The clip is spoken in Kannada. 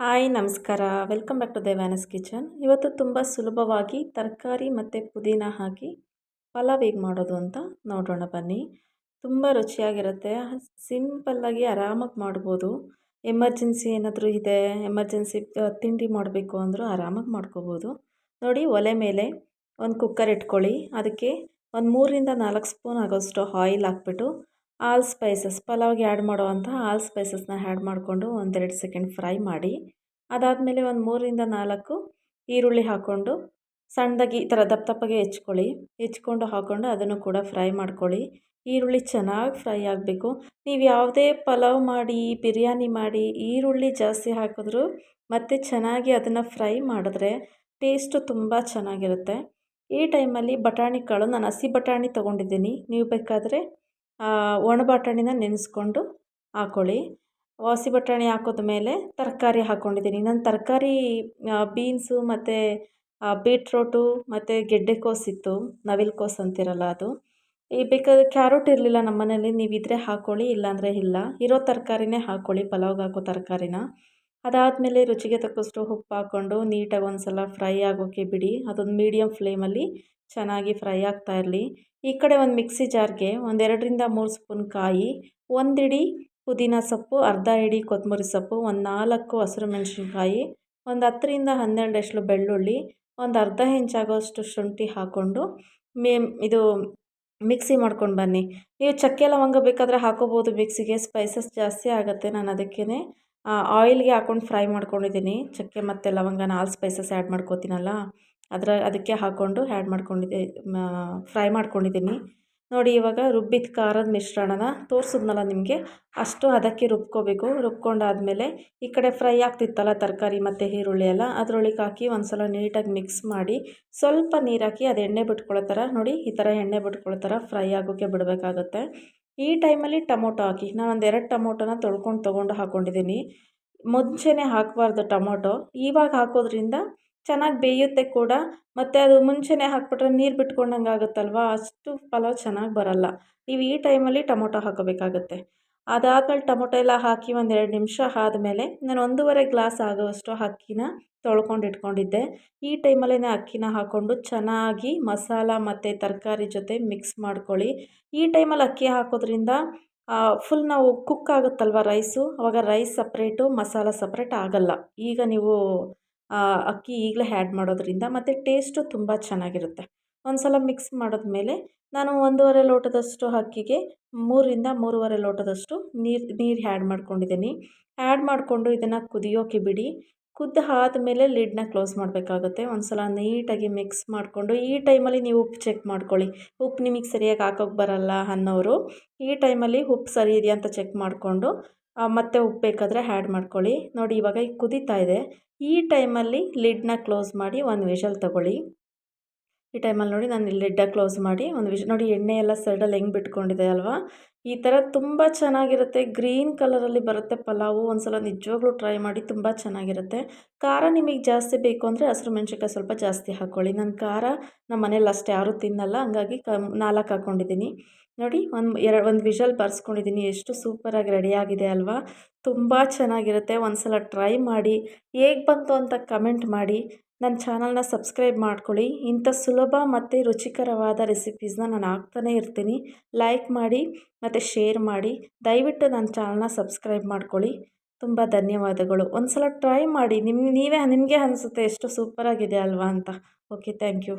ಹಾಯ್, ನಮಸ್ಕಾರ. Welcome back to ದೇವ್ಯಾನಸ್ kitchen. ಇವತ್ತು ತುಂಬ ಸುಲಭವಾಗಿ ತರಕಾರಿ ಮತ್ತು ಪುದೀನ ಹಾಕಿ ಪಲಾವ್ ಹೇಗೆ ಮಾಡೋದು ಅಂತ ನೋಡೋಣ ಬನ್ನಿ. ತುಂಬ ರುಚಿಯಾಗಿರುತ್ತೆ. ಸಿಂಪಲ್ಲಾಗಿ ಆರಾಮಾಗಿ ಮಾಡ್ಬೋದು. ಎಮರ್ಜೆನ್ಸಿ ಏನಾದರೂ ಇದೆ, ಎಮರ್ಜೆನ್ಸಿ ತಿಂಡಿ ಮಾಡಬೇಕು ಅಂದರೂ ಆರಾಮಾಗಿ ಮಾಡ್ಕೋಬೋದು. ನೋಡಿ, ಒಲೆ ಮೇಲೆ ಒಂದು ಕುಕ್ಕರ್ ಇಟ್ಕೊಳ್ಳಿ. ಅದಕ್ಕೆ ಒಂದು ಮೂರರಿಂದ ನಾಲ್ಕು ಸ್ಪೂನ್ ಆಗೋಷ್ಟು ಆಯಿಲ್ ಹಾಕ್ಬಿಟ್ಟು ಆಲ್ ಸ್ಪೈಸಸ್, ಪಲಾವ್ಗೆ ಆ್ಯಡ್ ಮಾಡುವಂಥ ಆಲ್ ಸ್ಪೈಸಸ್ನ ಆ್ಯಡ್ ಮಾಡಿಕೊಂಡು ಒಂದೆರಡು ಸೆಕೆಂಡ್ ಫ್ರೈ ಮಾಡಿ, ಅದಾದಮೇಲೆ ಒಂದು ಮೂರರಿಂದ ನಾಲ್ಕು ಈರುಳ್ಳಿ ಹಾಕ್ಕೊಂಡು ಸಣ್ಣದಾಗಿ ಈ ಥರ ದಪ್ಪ ದಪ್ಪಗೆ ಹೆಚ್ಕೊಳ್ಳಿ. ಹೆಚ್ಕೊಂಡು ಹಾಕ್ಕೊಂಡು ಅದನ್ನು ಕೂಡ ಫ್ರೈ ಮಾಡ್ಕೊಳ್ಳಿ. ಈರುಳ್ಳಿ ಚೆನ್ನಾಗಿ ಫ್ರೈ ಆಗಬೇಕು. ನೀವು ಯಾವುದೇ ಪಲಾವ್ ಮಾಡಿ, ಬಿರಿಯಾನಿ ಮಾಡಿ, ಈರುಳ್ಳಿ ಜಾಸ್ತಿ ಹಾಕಿದ್ರು ಮತ್ತು ಚೆನ್ನಾಗಿ ಅದನ್ನು ಫ್ರೈ ಮಾಡಿದ್ರೆ ಟೇಸ್ಟು ತುಂಬ ಚೆನ್ನಾಗಿರುತ್ತೆ. ಈ ಟೈಮಲ್ಲಿ ಬಟಾಣಿ ಕಾಳು, ನಾನು ಹಸಿ ಬಟಾಣಿ ತೊಗೊಂಡಿದ್ದೀನಿ. ನೀವು ಬೇಕಾದರೆ ಒಣ ಬಟಾಣಿನ ನೆನೆಸ್ಕೊಂಡು ಹಾಕ್ಕೊಳ್ಳಿ ಹಸಿ ಬಟಾಣಿ ಹಾಕಿದ ಮೇಲೆ ತರಕಾರಿ ಹಾಕ್ಕೊಂಡಿದ್ದೀನಿ ನಾನು ತರಕಾರಿ ಬೀನ್ಸು ಮತ್ತು ಬೀಟ್ರೋಟು ಮತ್ತು ನವಿಲ್ ಕೋಸು ಅಂತಿರಲ್ಲ ಅದು. ಈ ಬೇಕಾದರೆ ಕ್ಯಾರೋಟ್ ಇರಲಿಲ್ಲ ನಮ್ಮ ಮನೇಲಿ ನೀವು ಇದ್ದರೆ ಹಾಕ್ಕೊಳ್ಳಿ ಇಲ್ಲಾಂದರೆ ಇಲ್ಲ. ಇರೋ ತರಕಾರಿನೇ ಹಾಕ್ಕೊಳ್ಳಿ ಪಲಾವ್ಗೆ ಹಾಕೋ ತರಕಾರಿನ. ಅದಾದಮೇಲೆ ರುಚಿಗೆ ತಕ್ಕಷ್ಟು ಉಪ್ಪು ಹಾಕ್ಕೊಂಡು ನೀಟಾಗಿ ಒಂದು ಸಲ ಫ್ರೈ ಆಗೋಕ್ಕೆ ಬಿಡಿ. ಅದೊಂದು ಮೀಡಿಯಮ್ ಫ್ಲೇಮಲ್ಲಿ ಚೆನ್ನಾಗಿ ಫ್ರೈ ಆಗ್ತಾ ಇರಲಿ. ಈ ಕಡೆ ಒಂದು ಮಿಕ್ಸಿ ಜಾರ್ಗೆ ಒಂದೆರಡರಿಂದ ಮೂರು ಸ್ಪೂನ್ ಕಾಯಿ, ಒಂದಿಡಿ ಪುದೀನ ಸೊಪ್ಪು, ಅರ್ಧ ಇಡಿ ಕೊತ್ತಂಬರಿ ಸೊಪ್ಪು, ಒಂದು ನಾಲ್ಕು ಹಸಿರು ಮೆಣಸಿನ್ಕಾಯಿ, ಒಂದು ಹತ್ತರಿಂದ ಹನ್ನೆರಡು ಎಸಳು ಬೆಳ್ಳುಳ್ಳಿ, ಒಂದು ಅರ್ಧ ಇಂಚಾಗೋಷ್ಟು ಶುಂಠಿ ಹಾಕ್ಕೊಂಡು ಮೇ ಇದು ಮಿಕ್ಸಿ ಮಾಡ್ಕೊಂಡು ಬನ್ನಿ. ನೀವು ಚಕ್ಕೆ ಲವಂಗ ಬೇಕಾದರೆ ಹಾಕೋಬೋದು. ಮಿಕ್ಸಿಗೆ ಸ್ಪೈಸಸ್ ಜಾಸ್ತಿ ಆಗುತ್ತೆ. ನಾನು ಅದಕ್ಕೇ ಆಯಿಲ್ಗೆ ಹಾಕ್ಕೊಂಡು ಫ್ರೈ ಮಾಡ್ಕೊಂಡಿದ್ದೀನಿ. ಚಕ್ಕೆ ಮತ್ತು ಲವಂಗನ ಆಲ್ ಸ್ಪೈಸಸ್ ಆ್ಯಡ್ ಮಾಡ್ಕೋತೀನಲ್ಲ, ಅದರ, ಅದಕ್ಕೆ ಹಾಕ್ಕೊಂಡು ಆ್ಯಡ್ ಮಾಡ್ಕೊಂಡಿದ್ದೆ ಫ್ರೈ ಮಾಡ್ಕೊಂಡಿದ್ದೀನಿ. ನೋಡಿ ಇವಾಗ ರುಬ್ಬಿದ ಖಾರದ ಮಿಶ್ರಣನ ತೋರಿಸಿದ್ನಲ್ಲ ನಿಮಗೆ, ಅಷ್ಟು ಅದಕ್ಕೆ ರುಬ್ಕೋಬೇಕು. ರುಬ್ಕೊಂಡಾದಮೇಲೆ ಈ ಕಡೆ ಫ್ರೈ ಆಗ್ತಿತ್ತಲ್ಲ ತರಕಾರಿ ಮತ್ತು ಈರುಳ್ಳಿ ಎಲ್ಲ, ಅದರೊಳಗೆ ಹಾಕಿ ಒಂದು ಸಲ ನೀಟಾಗಿ ಮಿಕ್ಸ್ ಮಾಡಿ ಸ್ವಲ್ಪ ನೀರು ಹಾಕಿ ಅದು ಎಣ್ಣೆ ಬಿಟ್ಕೊಳ್ಳೋ ಥರ, ನೋಡಿ ಈ ಥರ ಎಣ್ಣೆ ಬಿಟ್ಕೊಳ್ಳೋ ಥರ ಫ್ರೈ ಆಗೋಕ್ಕೆ ಬಿಡಬೇಕಾಗುತ್ತೆ. ಈ ಟೈಮಲ್ಲಿ ಟೊಮೊಟೊ ಹಾಕಿ ನಾನು ಒಂದು ಎರಡು ಟೊಮೊಟೊನ ತೊಳ್ಕೊಂಡು ತೊಗೊಂಡು ಹಾಕ್ಕೊಂಡಿದ್ದೀನಿ ಮುಂಚೆನೇ ಹಾಕಬಾರ್ದು ಟೊಮೊಟೊ, ಇವಾಗ ಹಾಕೋದ್ರಿಂದ ಚೆನ್ನಾಗಿ ಬೇಯುತ್ತೆ ಕೂಡ, ಮತ್ತು ಅದು ಮುಂಚೆನೇ ಹಾಕಿಬಿಟ್ರೆ ನೀರು ಬಿಟ್ಕೊಂಡಂಗೆ ಆಗುತ್ತಲ್ವ? ಅಷ್ಟು ಪಲಾವ್ ಚೆನ್ನಾಗಿ ಬರೋಲ್ಲ. ನೀವು ಈ ಟೈಮಲ್ಲಿ ಟೊಮೊಟೊ ಹಾಕೋಬೇಕಾಗತ್ತೆ ಅದಾದ್ಮೇಲೆ ಟೊಮೊಟೊ ಎಲ್ಲ ಹಾಕಿ ಒಂದು ಎರಡು ನಿಮಿಷ ಆದಮೇಲೆ ನಾನು ಒಂದೂವರೆ ಗ್ಲಾಸ್ ಆಗುವಷ್ಟು ಅಕ್ಕಿನ ತೊಳ್ಕೊಂಡು ಇಟ್ಕೊಂಡಿದ್ದೆ. ಈ ಟೈಮಲ್ಲೇ ಅಕ್ಕಿನ ಹಾಕ್ಕೊಂಡು ಚೆನ್ನಾಗಿ ಮಸಾಲ ಮತ್ತು ತರಕಾರಿ ಜೊತೆ ಮಿಕ್ಸ್ ಮಾಡ್ಕೊಳ್ಳಿ. ಈ ಟೈಮಲ್ಲಿ ಅಕ್ಕಿ ಹಾಕೋದ್ರಿಂದ ಫುಲ್ ನಾವು ಕುಕ್ ಆಗುತ್ತಲ್ವ ರೈಸು? ಆವಾಗ ರೈಸ್ ಸಪ್ರೇಟು, ಮಸಾಲ ಸಪ್ರೇಟ್ ಆಗಲ್ಲ. ಈಗ ನೀವು ಅಕ್ಕಿ ಈಗಲೇ ಹ್ಯಾಡ್ ಮಾಡೋದರಿಂದ ಮತ್ತು ಟೇಸ್ಟು ತುಂಬ ಚೆನ್ನಾಗಿರುತ್ತೆ. ಒಂದು ಸಲ ಮಿಕ್ಸ್ ಮಾಡಿದ್ಮೇಲೆ ನಾನು ಒಂದೂವರೆ ಲೋಟದಷ್ಟು ಅಕ್ಕಿಗೆ ಮೂರರಿಂದ ಮೂರುವರೆ ಲೋಟದಷ್ಟು ನೀರು ನೀರು ಹ್ಯಾಡ್ ಮಾಡ್ಕೊಂಡಿದ್ದೀನಿ. ಆ್ಯಡ್ ಮಾಡಿಕೊಂಡು ಇದನ್ನು ಕುದಿಯೋಕ್ಕೆ ಬಿಡಿ. ಕುದ್ದು ಆದಮೇಲೆ ಲಿಡ್ನ ಕ್ಲೋಸ್ ಮಾಡಬೇಕಾಗುತ್ತೆ. ಒಂದು ಸಲ ನೀಟಾಗಿ ಮಿಕ್ಸ್ ಮಾಡಿಕೊಂಡು, ಈ ಟೈಮಲ್ಲಿ ನೀವು ಉಪ್ಪು ಚೆಕ್ ಮಾಡ್ಕೊಳ್ಳಿ. ಉಪ್ಪು ನಿಮಗೆ ಸರಿಯಾಗಿ ಹಾಕೋಕ್ಕೆ ಬರಲ್ಲ ಅನ್ನೋರು, ಈ ಟೈಮಲ್ಲಿ ಉಪ್ಪು ಸರಿ ಇದೆಯಾ ಅಂತ ಚೆಕ್ ಮಾಡಿಕೊಂಡು ಮತ್ತೆ ಉಪ್ಪು ಬೇಕಾದರೆ ಆ್ಯಡ್ ಮಾಡ್ಕೊಳ್ಳಿ. ನೋಡಿ ಇವಾಗ ಈಗ ಕುದೀತಾ ಇದೆ. ಈ ಟೈಮಲ್ಲಿ ಲಿಡ್ನ ಕ್ಲೋಸ್ ಮಾಡಿ ಒಂದು ವಿಷಲ್ ತೊಗೊಳ್ಳಿ. ಈ ಟೈಮಲ್ಲಿ ನೋಡಿ ನಾನು ಲಿಡ್ಡ ಕ್ಲೋಸ್ ಮಾಡಿ ಒಂದು ವಿಷ, ನೋಡಿ ಎಣ್ಣೆ ಎಲ್ಲ ಸೈಡಲ್ಲಿ ಹೆಂಗೆ ಬಿಟ್ಕೊಂಡಿದೆ ಅಲ್ವಾ? ಈ ಥರ ತುಂಬ ಚೆನ್ನಾಗಿರುತ್ತೆ. ಗ್ರೀನ್ ಕಲರಲ್ಲಿ ಬರುತ್ತೆ ಪಲಾವು. ಒಂದು ಸಲ ನಿಜವಾಗ್ಲೂ ಟ್ರೈ ಮಾಡಿ ತುಂಬ ಚೆನ್ನಾಗಿರುತ್ತೆ. ಖಾರ ನಿಮಗೆ ಜಾಸ್ತಿ ಬೇಕು ಅಂದರೆ ಹಸಿರು ಮೆಣಸಿನ್ಕಾಯಿ ಸ್ವಲ್ಪ ಜಾಸ್ತಿ ಹಾಕ್ಕೊಳ್ಳಿ ನನ್ನ ಖಾರ ನಮ್ಮ ಮನೇಲಿ ಅಷ್ಟು, ಯಾರೂ ತಿನ್ನಲ್ಲ. ಹಂಗಾಗಿ ಕ, ನಾಲ್ಕು ಹಾಕ್ಕೊಂಡಿದ್ದೀನಿ ನೋಡಿ ಒಂದು ಎರಡು ಒಂದು ವಿಷಲ್ ಬರ್ಸ್ಕೊಂಡಿದ್ದೀನಿ. ಎಷ್ಟು ಸೂಪರಾಗಿ ರೆಡಿಯಾಗಿದೆ ಅಲ್ವಾ? ತುಂಬ ಚೆನ್ನಾಗಿರುತ್ತೆ. ಒಂದು ಸಲ ಟ್ರೈ ಮಾಡಿ. ಹೇಗೆ ಬಂತು ಅಂತ ಕಮೆಂಟ್ ಮಾಡಿ. ನನ್ನ ಚಾನಲ್ನ ಸಬ್ಸ್ಕ್ರೈಬ್ ಮಾಡ್ಕೊಳ್ಳಿ. ಇಂಥ ಸುಲಭ ಮತ್ತು ರುಚಿಕರವಾದ ರೆಸಿಪೀಸ್ನ ನಾನು ಹಾಕ್ತಾನೇ ಇರ್ತೀನಿ. ಲೈಕ್ ಮಾಡಿ ಮತ್ತು ಶೇರ್ ಮಾಡಿ. ದಯವಿಟ್ಟು ನನ್ನ ಚಾನಲ್ನ ಸಬ್ಸ್ಕ್ರೈಬ್ ಮಾಡ್ಕೊಳ್ಳಿ. ತುಂಬ ಧನ್ಯವಾದಗಳು. ಒಂದು ಸಲ ಟ್ರೈ ಮಾಡಿ. ನಿಮ್ಗೆ ನೀವೇ ನಿಮಗೆ ಅನಿಸುತ್ತೆ ಎಷ್ಟು ಸೂಪರಾಗಿದೆ ಅಲ್ವಾ ಅಂತ. Okay, thank you.